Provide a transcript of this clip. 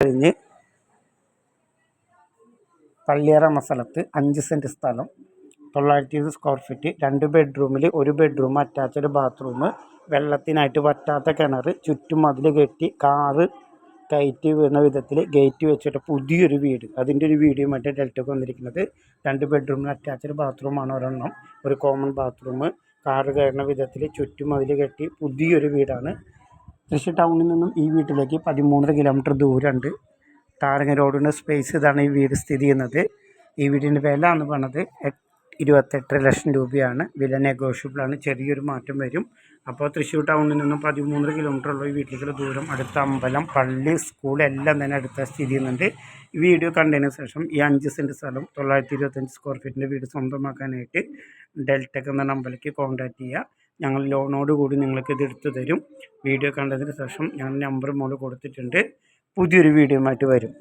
കഴിഞ്ഞ് പള്ളിയറ മസലത്ത് അഞ്ച് സെന്റ് സ്ഥലം തൊള്ളായിരത്തി ഇരുപത് സ്ക്വയർ ഫീറ്റ് രണ്ട് ബെഡ്റൂമിൽ ഒരു ബെഡ്റൂം അറ്റാച്ച്ഡ് ബാത്റൂം വെള്ളത്തിനായിട്ട് പറ്റാത്ത കിണർ ചുറ്റും മതിൽ കെട്ടി കാറ് കയറ്റി വീണ വിധത്തിൽ ഗേറ്റ് വെച്ചിട്ട് പുതിയൊരു വീട്. അതിന്റെ ഒരു വീഡിയോ മറ്റേ ഡെൽറ്റക്ക് വന്നിരിക്കുന്നത്. രണ്ട് ബെഡ്റൂമിൽ അറ്റാച്ച്ഡ് ബാത്റൂമാണ് ഒരെണ്ണം. ഒരു കോമൺ ബാത്റൂം കാറ് കയറുന്ന വിധത്തിൽ ചുറ്റും മതിൽ കെട്ടി പുതിയൊരു വീടാണ്. തൃശ്ശൂർ ടൗണിൽ നിന്നും ഈ വീട്ടിലേക്ക് പതിമൂന്നര കിലോമീറ്റർ ദൂരമുണ്ട്. താരങ്ങ റോഡിന്റെ സ്പേസ് ഇതാണ് ഈ വീട് സ്ഥിതി ചെയ്യുന്നത്. ഈ വീടിന്റെ വില എന്ന് പറഞ്ഞത് എട്ട് ഇരുപത്തെട്ടര ലക്ഷം രൂപയാണ്. വില നെഗോഷ്യബിളാണ് ചെറിയൊരു മാറ്റം വരും. അപ്പോൾ തൃശ്ശൂർ ടൗണിൽ നിന്നും പതിമൂന്നര കിലോമീറ്റർ ഉള്ള ഈ വീട്ടിലേക്കുള്ള ദൂരം അടുത്ത അമ്പലം പള്ളി സ്കൂൾ എല്ലാം തന്നെ അടുത്ത സ്ഥിതി ചെയ്യുന്നുണ്ട്. ഈ വീഡിയോ കണ്ടതിന് ശേഷം ഈ അഞ്ച് സെന്റ് സ്ഥലം തൊള്ളായിരത്തി ഇരുപത്തഞ്ച് സ്ക്വയർ ഫീറ്റിന്റെ വീട് സ്വന്തമാക്കാനായിട്ട് ഡെൽറ്റക്ക് എന്ന നമ്പറിലേക്ക് കോൺടാക്റ്റ് ചെയ്യുക. ഞങ്ങൾ ലോണോട് കൂടി നിങ്ങൾക്ക് ഇത് എടുത്തു തരും. വീഡിയോ കണ്ടതിന് ശേഷം ഞാൻ നമ്പർ മോൾ കൊടുത്തിട്ടുണ്ട്. പുതിയൊരു വീഡിയോ ആയിട്ട് വരും.